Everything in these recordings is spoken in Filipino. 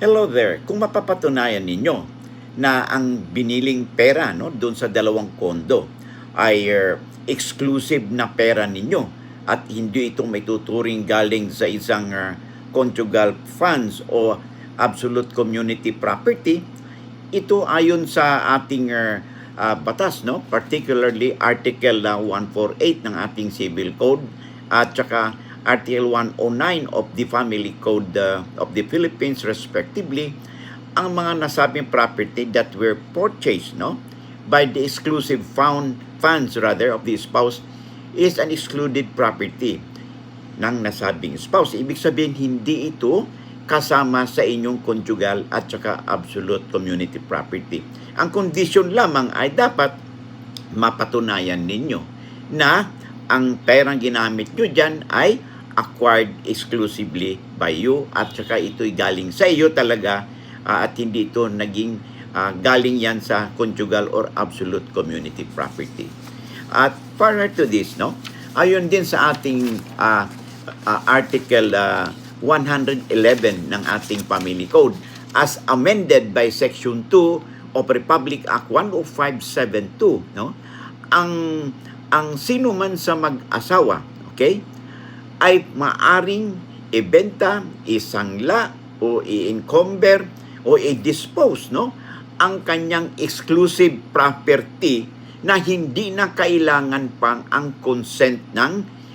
Hello there. Kung mapapatunayan ninyo na ang biniling pera no doon sa dalawang kondo ay uh, exclusive na pera ninyo at hindi itong may tuturing galing sa isang uh, conjugal funds o absolute community property, ito ayon sa ating uh, batas no, particularly Article uh, 148 ng ating Civil Code at saka Article 109 of the Family Code uh, of the Philippines respectively ang mga nasabing property that were purchased no by the exclusive found funds rather of the spouse is an excluded property ng nasabing spouse. Ibig sabihin hindi ito kasama sa inyong conjugal at saka absolute community property. Ang condition lamang ay dapat mapatunayan ninyo na ang perang ginamit nyo dyan ay acquired exclusively by you at saka ito'y galing sa iyo talaga ah, at hindi ito naging ah, galing yan sa conjugal or absolute community property. At further to this, no, ayon din sa ating ah, ah, article ah, 111 ng ating Family Code as amended by Section 2 of Republic Act 10572, no? Ang ang sino man sa mag-asawa, okay? Ay maaring ibenta, isangla o i-encumber o i-dispose no ang kanyang exclusive property na hindi na kailangan pang ang consent ng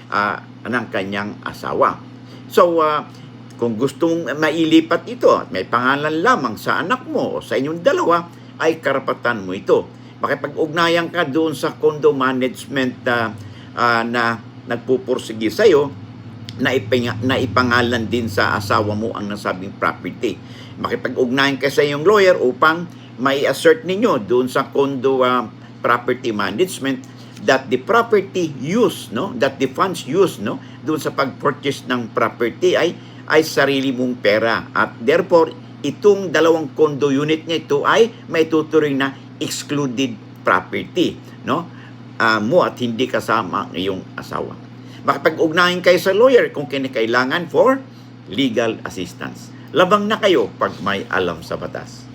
ah, ng kanyang asawa. So ah, kung gustong mailipat ito at may pangalan lamang sa anak mo o sa inyong dalawa ay karapatan mo ito. Makipag-ugnayan ka doon sa condo management ah, ah, na nagpupursige sa iyo na, ipinga, na ipangalan din sa asawa mo ang nasabing property. Makipag-ugnayan ka sa iyong lawyer upang may assert ninyo doon sa condo ah, property management that the property use no that the funds use no doon sa pag-purchase ng property ay ay sarili mong pera at therefore itong dalawang condo unit niya ito ay may tuturing na excluded property no Ah, mo at hindi kasama ang iyong asawa makipag-ugnayan kayo sa lawyer kung kinakailangan for legal assistance. Labang na kayo pag may alam sa batas.